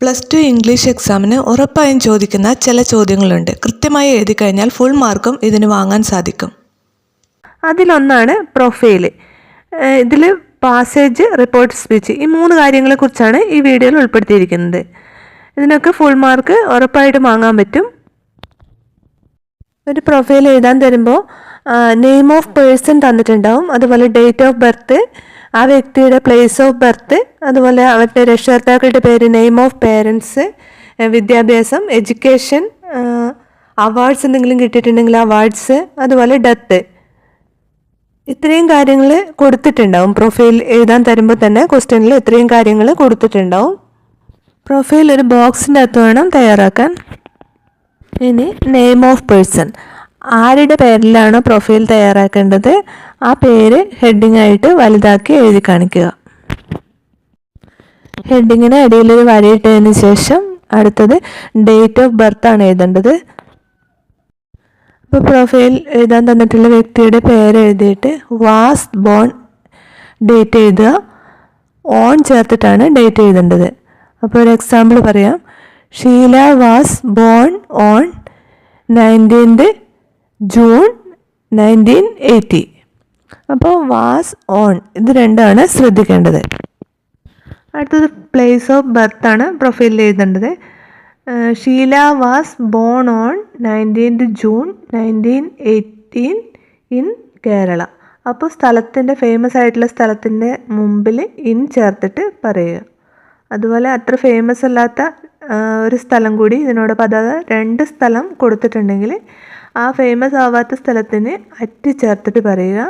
Plus two English എക്സാമിന് ഉറപ്പായും ചോദിക്കുന്ന ചില ചോദ്യങ്ങളുണ്ട്. കൃത്യമായി എഴുതി കഴിഞ്ഞാൽ ഫുൾ മാർക്കും ഇതിന് വാങ്ങാൻ സാധിക്കും. അതിലൊന്നാണ് പ്രൊഫൈൽ ഇതിൽ പാസേജ് റിപ്പോർട്ട് സ്പീച്ച് ഈ മൂന്ന് കാര്യങ്ങളെക്കുറിച്ചാണ് ഈ വീഡിയോയിൽ ഉൾപ്പെടുത്തിയിരിക്കുന്നത്. ഇതിനൊക്കെ ഫുൾ മാർക്ക് ഉറപ്പായിട്ടും വാങ്ങാൻ പറ്റും. ഒരു പ്രൊഫൈൽ എഴുതാൻ തരുമ്പോൾ നെയിം ഓഫ് പേഴ്സൺ തന്നിട്ടുണ്ടാവും. അതുപോലെ ഡേറ്റ് ഓഫ് ബർത്ത് ആ വ്യക്തിയുടെ പ്ലേസ് ഓഫ് ബർത്ത് അതുപോലെ അവരുടെ രക്ഷകർത്താക്കളുടെ പേര് നെയിം ഓഫ് പേരൻസ് വിദ്യാഭ്യാസം എഡ്യൂക്കേഷൻ അവാർഡ്സ് എന്തെങ്കിലും കിട്ടിയിട്ടുണ്ടെങ്കിൽ അവാർഡ്സ് അതുപോലെ ഡെത്ത് ഇത്രയും കാര്യങ്ങൾ കൊടുത്തിട്ടുണ്ടാവും. പ്രൊഫൈൽ എഴുതാൻ തരുമ്പോൾ തന്നെ ക്വസ്റ്റ്യനിൽ ഇത്രയും കാര്യങ്ങൾ കൊടുത്തിട്ടുണ്ടാവും. പ്രൊഫൈൽ ഒരു ബോക്സിന്റെ അകത്ത് വേണം തയ്യാറാക്കാൻ. ഇനി നെയിം ഓഫ് പേഴ്സൺ ആരുടെ പേരിലാണോ പ്രൊഫൈൽ തയ്യാറാക്കേണ്ടത് ആ പേര് ഹെഡിങ് ആയിട്ട് വലുതാക്കി എഴുതി കാണിക്കുക. ഹെഡിങ്ങിന് അടിയിലൊരു വരയിട്ടതിന് ശേഷം അടുത്തത് ഡേറ്റ് ഓഫ് ബർത്ത് ആണ് എഴുതേണ്ടത്. ഇപ്പോൾ പ്രൊഫൈൽ എഴുതാൻ തന്നിട്ടുള്ള വ്യക്തിയുടെ പേര് എഴുതിയിട്ട് വാസ് ബോൺ ഡേറ്റ് എഴുതുക. ഓൺ ചേർത്തിട്ടാണ് ഡേറ്റ് എഴുതേണ്ടത്. അപ്പോൾ ഒരു എക്സാമ്പിൾ പറയാം. Sheela was born on nineteenth June nineteen eighty അപ്പോൾ വാസ് ഓൺ. ഇത് രണ്ടാണ് ശ്രദ്ധിക്കേണ്ടത്. അടുത്തത് പ്ലേസ് ഓഫ് ബർത്ത് ആണ് പ്രൊഫൈലിൽ എഴുതേണ്ടത്. Sheela was born on nineteenth June nineteen eighteen in Kerala. അപ്പോൾ സ്ഥലത്തിന്റെ ഫേമസ് ആയിട്ടുള്ള സ്ഥലത്തിന്റെ മുമ്പിൽ ഇൻ ചേർത്തിട്ട് പറയുക. അതുപോലെ അത്ര ഫേമസ് അല്ലാത്ത ഒരു സ്ഥലം കൂടി ഇതിനോടൊപ്പം അതായത് രണ്ട് സ്ഥലം കൊടുത്തിട്ടുണ്ടെങ്കിൽ ആ ഫേമസ് ആവാത്ത സ്ഥലത്തിന് അറ്റ് ചേർത്തിട്ട് പറയുക.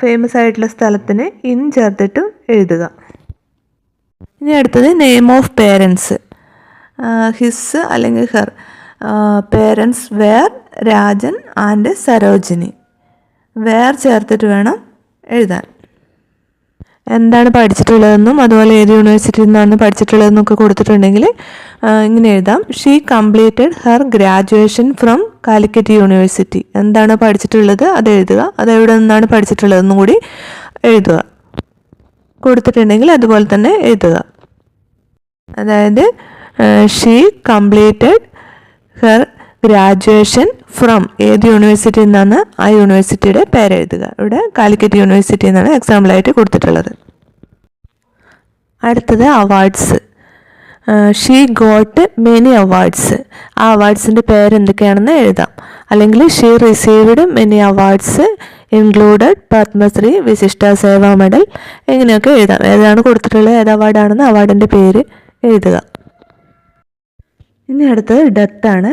ഫേമസ് ആയിട്ടുള്ള സ്ഥലത്തിന് ഇൻ ചേർത്തിട്ട് എഴുതുക. ഇനി അടുത്തത് നെയിം ഓഫ് പേരൻസ് ഹിസ് അല്ലെങ്കിൽ her parents were Rajan and Sarojini. Were ചേർത്തിട്ട് വേണം എഴുതാൻ. എന്താണ് പഠിച്ചിട്ടുള്ളതെന്നും അതുപോലെ ഏത് യൂണിവേഴ്സിറ്റിയിൽ നിന്നാണ് പഠിച്ചിട്ടുള്ളതെന്നും ഒക്കെ കൊടുത്തിട്ടുണ്ടെങ്കിൽ ഇങ്ങനെ എഴുതാം. She completed her graduation from Calicut university എന്താണ് പഠിച്ചിട്ടുള്ളത്? അത് എഴുതുക. അത് എവിടെ നിന്നാണ് പഠിച്ചിട്ടുള്ളതെന്നും കൂടി എഴുതുക. കൊടുത്തിട്ടുണ്ടെങ്കിൽ അതുപോലെ തന്നെ എഴുതുക. അതായത് she completed her graduation from ഏത് യൂണിവേഴ്സിറ്റിയിൽ നിന്നാണ് ആ യൂണിവേഴ്സിറ്റിയുടെ പേര് എഴുതുക ഇവിടെ കാലിക്കറ്റ് യൂണിവേഴ്സിറ്റി എന്നാണ് എക്സാമ്പിളായിട്ട് കൊടുത്തിട്ടുള്ളത്. അടുത്തത് awards she got many awards ആ അവാർഡ്സിന്റെ പേര് എന്തൊക്കെയാണെന്ന് എഴുതാം. അല്ലെങ്കിൽ she received many awards included Padmashri Vishisht Seva medal ഇങ്ങനെയൊക്കെ എഴുതാം. ഏതാണ് കൊടുത്തിട്ടുള്ളത്? ഏത് അവാർഡാണെന്ന് അവാർഡിന്റെ പേര് എഴുതുക. ഇനി അടുത്തത് ഡെത്താണ്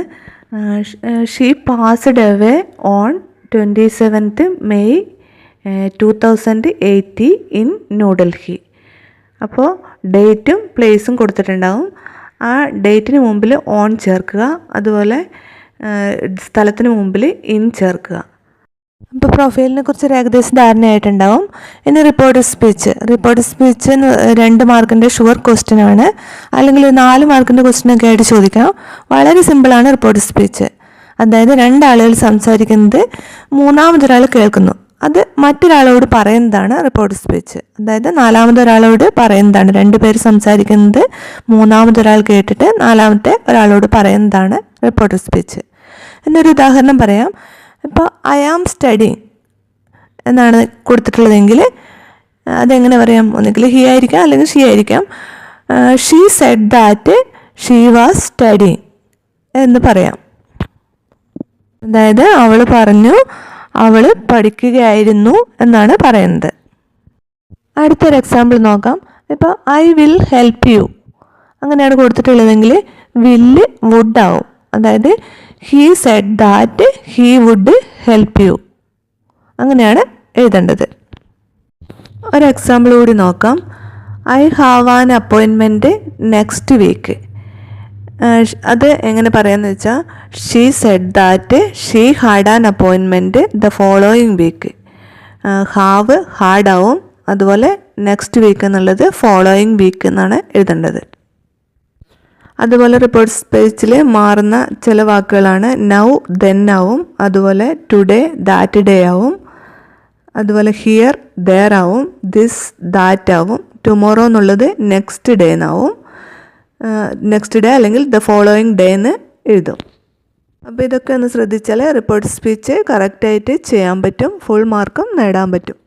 she passed away on twenty seventh May two thousand eighty in New Delhi അപ്പോൾ ഡേറ്റും പ്ലേസും കൊടുത്തിട്ടുണ്ടാവും. ആ ഡേറ്റിന് മുമ്പിൽ ഓൺ ചേർക്കുക. അതുപോലെ സ്ഥലത്തിന് മുമ്പിൽ ഇൻ ചേർക്കുക. അപ്പോൾ പ്രൊഫൈലിനെ കുറിച്ച് ഒരു ഏകദേശം ധാരണയായിട്ടുണ്ടാവും. ഇനി റിപ്പോർട്ട് സ്പീച്ച് റിപ്പോർട്ട് സ്പീച്ച് രണ്ട് മാർക്കിന്റെ ഷുവർ ക്വസ്റ്റ്യൻ ആണ്. അല്ലെങ്കിൽ ഒരു നാല് മാർക്കിന്റെ ക്വസ്റ്റ്യൻ ഒക്കെ ആയിട്ട് ചോദിക്കാം. വളരെ സിമ്പിളാണ് റിപ്പോർട്ട് സ്പീച്ച് അതായത് രണ്ടാളുകൾ സംസാരിക്കുന്നത് മൂന്നാമതൊരാൾ കേൾക്കുന്നു. അത് മറ്റൊരാളോട് പറയുന്നതാണ് റിപ്പോർട്ട് സ്പീച്ച് അതായത് നാലാമതൊരാളോട് പറയുന്നതാണ്. രണ്ട് പേര് സംസാരിക്കുന്നത് മൂന്നാമതൊരാൾ കേട്ടിട്ട് നാലാമത്തെ ഒരാളോട് പറയുന്നതാണ് റിപ്പോർട്ട് സ്പീച്ച് എന്നൊരു ഉദാഹരണം പറയാം. ഇപ്പോൾ ഐ ആം സ്റ്റഡിങ് എന്നാണ് കൊടുത്തിട്ടുള്ളതെങ്കിൽ അതെങ്ങനെ പറയാം? ഒന്നുകിൽ ഹി ആയിരിക്കാം അല്ലെങ്കിൽ ഷീ ആയിരിക്കാം. She said that she was studying എന്ന് പറയാം. അതായത് അവൾ പറഞ്ഞു അവൾ പഠിക്കുകയായിരുന്നു എന്നാണ് പറയുന്നത്. അടുത്തൊരു എക്സാമ്പിൾ നോക്കാം. ഇപ്പോൾ ഐ വിൽ ഹെൽപ്പ് യു അങ്ങനെയാണ് കൊടുത്തിട്ടുള്ളതെങ്കിൽ വില്ല് വുഡ് ആവും. അതായത് he said that he would help you അങ്ങനെയാണ് എഴുതേണ്ടത്. ഒരു എക്സാമ്പിൾ കൂടി നോക്കാം. ഐ ഹാവ് ആൻ അപ്പോയിൻമെന്റ് നെക്സ്റ്റ് വീക്ക് അത് എങ്ങനെ പറയാമെന്ന് വെച്ചാൽ she said that she had an അപ്പോയിൻമെന്റ് the following week have ഹാഡാവും അതുപോലെ നെക്സ്റ്റ് വീക്ക് എന്നുള്ളത് ഫോളോയിങ് വീക്ക് എന്നാണ് എഴുതേണ്ടത്. അതുപോലെ റിപ്പോർട്ട്സ് പേജിൽ മാറുന്ന ചില വാക്കുകളാണ് നൗ ദെൻ ആവും. അതുപോലെ ടുഡേ ദാറ്റ് ഡേ ആവും. അതുപോലെ ഹിയർ ദേർ ആവും. ദിസ് ദാറ്റ് ആവും. ടുമോറോ എന്നുള്ളത് നെക്സ്റ്റ് ഡേ എന്നാവും. നെക്സ്റ്റ് ഡേ അല്ലെങ്കിൽ ദ ഫോളോയിങ് ഡേ എന്ന് എഴുതും. അപ്പോൾ ഇതൊക്കെ ഒന്ന് ശ്രദ്ധിച്ചാൽ റിപ്പോർട്ട് സ്പീച്ച് കറക്റ്റായിട്ട് ചെയ്യാൻ പറ്റും ഫുൾ മാർക്കും നേടാൻ പറ്റും.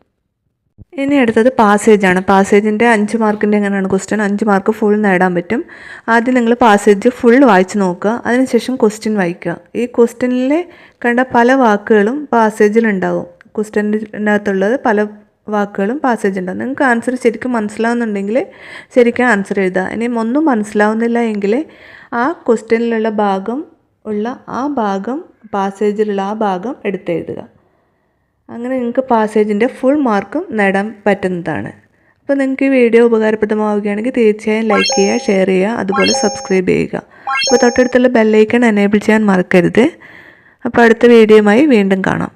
ഇനി അടുത്തത് പാസേജാണ് പാസേജിന്റെ അഞ്ച് മാർക്കിന്റെ എങ്ങനെയാണ് ക്വസ്റ്റ്യൻ അഞ്ച് മാർക്ക് ഫുൾ നേടാൻ പറ്റും. ആദ്യം നിങ്ങൾ പാസേജ് ഫുൾ വായിച്ച് നോക്കുക. അതിനുശേഷം ക്വസ്റ്റ്യൻ വായിക്കുക. ഈ ക്വസ്റ്റ്യനിൽ കണ്ട പല വാക്കുകളും പാസേജിലുണ്ടാവും ക്വസ്റ്റ്യന്റെ അകത്തുള്ളത് പല വാക്കുകളും പാസേജ് ഉണ്ടാവും. നിങ്ങൾക്ക് ആൻസർ ശരിക്കും മനസ്സിലാവുന്നുണ്ടെങ്കിൽ ശരിക്കും ആൻസർ എഴുതുക. ഇനി ഒന്നും മനസ്സിലാവുന്നില്ല എങ്കിൽ ആ ക്വസ്റ്റ്യനിലുള്ള ഭാഗം ഉള്ള ആ ഭാഗം പാസേജിലുള്ള ആ ഭാഗം എടുത്തെഴുതുക. അങ്ങനെ നിങ്ങൾക്ക് പാസേജിന്റെ ഫുൾ മാർക്കും നേടാൻ പറ്റുന്നതാണ്. അപ്പോൾ നിങ്ങൾക്ക് ഈ വീഡിയോ ഉപകാരപ്രദമാവുകയാണെങ്കിൽ തീർച്ചയായും ലൈക്ക് ചെയ്യുക ഷെയർ ചെയ്യുക അതുപോലെ സബ്സ്ക്രൈബ് ചെയ്യുക. അപ്പോൾ തൊട്ടടുത്തുള്ള ബെല്ലൈക്കൺ എനേബിൾ ചെയ്യാൻ മറക്കരുത്. അപ്പോൾ അടുത്ത വീഡിയോയുമായി വീണ്ടും കാണാം.